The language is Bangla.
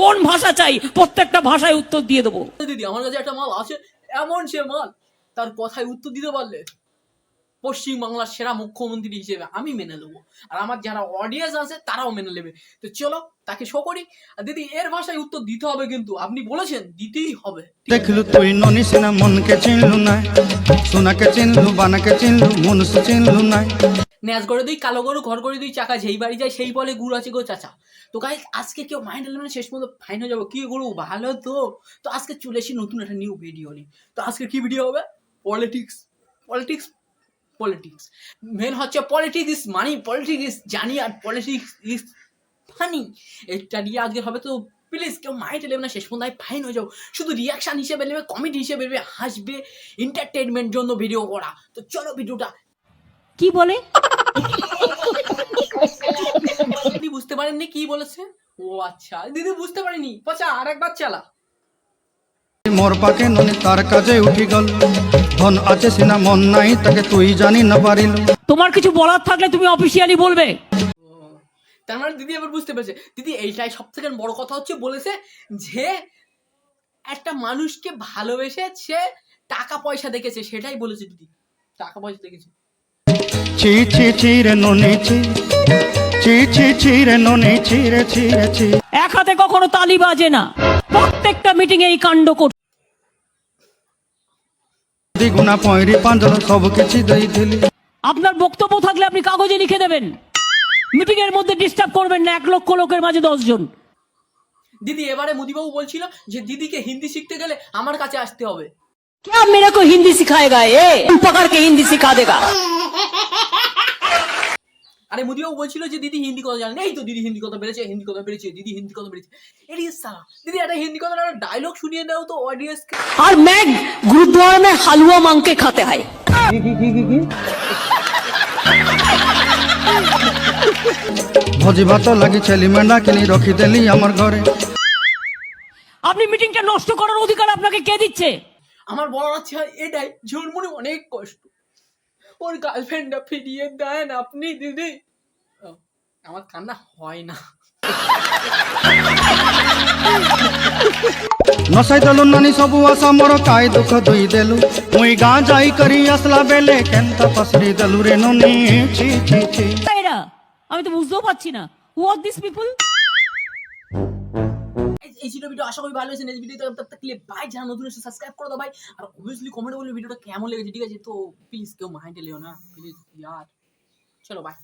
কোন ভাষা চাই? প্রত্যেকটা ভাষায় উত্তর দিয়ে দেবো। দিদি আমার কাছে একটা মাল আছে। এমন সে মাল তার কথায় উত্তর দিতে পারলে পশ্চিম বাংলার সেরা মুখ্যমন্ত্রী হিসেবে আমি মেনে নেব। আর আমার যারা অডিয়েন্স আছে তারাও মেনে নেবে। তো চলো তাকে শো করি। আর দিদি এর ভাষায় উত্তর দিতে হবে কিন্তু আপনি বলেছেন দিতেই হবে। দেখলু তুই ননি সিনা মনকে চিনলু না সোনাকে চিনলু বানাকে চিনলু মনুষ চিনলু না ন্যাজ করে দুই, কালো গরু ঘর করে দুই, চাকা যেই বাড়ি যায় সেই বলে গুড় আছে গো চাচা। তো গাই আজকে কেউ মাইন্ড এলেমেন্ট শেষ পর্যন্ত ফাইন হয়ে যাব। কি গরু, ভালো তো। তো আজকে চলে এসি নতুন একটা নিউ ভিডিও নিয়ে। তো আজকে কি ভিডিও হবে? পলিটিক্স পলিটিক্স পলিটিক্স মেন হচ্ছে politics is money politics is জানি আর পলিটিক্স ইস ফানি এটা নিয়ে আজকে হবে তো প্লিজ কেউ মাইন্ড এলেবে না, শেষ পর্যন্ত আমি ফাইন হয়ে যাও শুধু রিয়াকশান হিসেবে নেবে কমেডি হিসেবে নেবে, হাসবে এন্টারটেনমেন্ট জন্য ভিডিও করা। তো চলো ভিডিওটা কি বলে? দিদি বুঝতে পারেননি কি বলেছে? ও আচ্ছা দিদি বুঝতে পারিনি। পচা আর একবার চালা। মোর পাকে ননি তার কাজে উঠি গল। ধন আছে সিনা মন নাই তাকে তুই জানি না পারিল। তোমার কিছু বলার থাকলে তুমি অফিসিয়ালি বলবে। তার মানে দিদি এবার বুঝতে পেরেছে। দিদি এইটাই সব থেকে বড় কথা হচ্ছে বলেছে যে একটা মানুষকে ভালোবেসে সে টাকা পয়সা দেখেছে সেটাই বলেছে দিদি। টাকা পয়সা দেখেছে। তালি বাজে না। প্রত্যেকটা মিটিং আপনার বক্তব্য থাকলে আপনি কাগজে লিখে দেবেন। মিটিং এর মধ্যে ডিস্টার্ব করবেন না এক লক্ষ লোকের মাঝে দশজন। দিদি এবারে মুদিবাবু বলছিল যে দিদিকে হিন্দি শিখতে গেলে আমার কাছে আসতে হবে। क्या मेरे को হিন্দি सिखाएगा এ? पकड़ কে হিন্দি শিখা দেগা? আরে মুদিও বলছিল যে দিদি হিন্দি কথা জানে এই তো দিদি হিন্দি কথা বেড়েছে হিন্দি কথা বেড়েছে দিদি হিন্দি কথা বেড়েছে। এর সালা দিদি একটা হিন্দি কথা একটা ডায়লগ শুনিয়ে দাও তো অডিয়েন্স আর ম্যাগ गुरुद्वार মে হালুয়া মাংকে के खाते কি কি কি কি ভাত লাগি ছেলি মেন্ডা কিনি রখি দেলি আমার ঘরে। আপনি মিটিংটা নষ্ট করার অধিকার আপনাকে কে দিচ্ছে? আমার বড় আছে এটাই ঝুনমুনি অনেক কষ্ট। ওর গার্লফ্রেন্ডটা ফিরিয়ে দেন আপনি দিদি। আমার কান্না হয় না। নসাই দেলু নানি সবু আশা মোর কাই দুঃখ দুই দেলু। মুই গাঁ যাই করি আসলা বেলে কেনতা দেলু রে ননি? ছি ছি ছি। আমি তো বুঝতেও পারছি না। হু আর দিস পিপল এই- ছিল ভিডিও, আশা করি ভালো হয়েছে। নেক্সট ভিডিওতে তব ভাই যারা নতুন এসে সাবস্ক্রাইব করে দাও ভাই। আর অবভিয়াসলি কমেন্ট বলে ভিডিওটা কেমন লেগেছে, ঠিক আছে? তো প্লিজ কেউ মাইন্ডে লিও না। প্লিজ ইয়ার। চলো বাই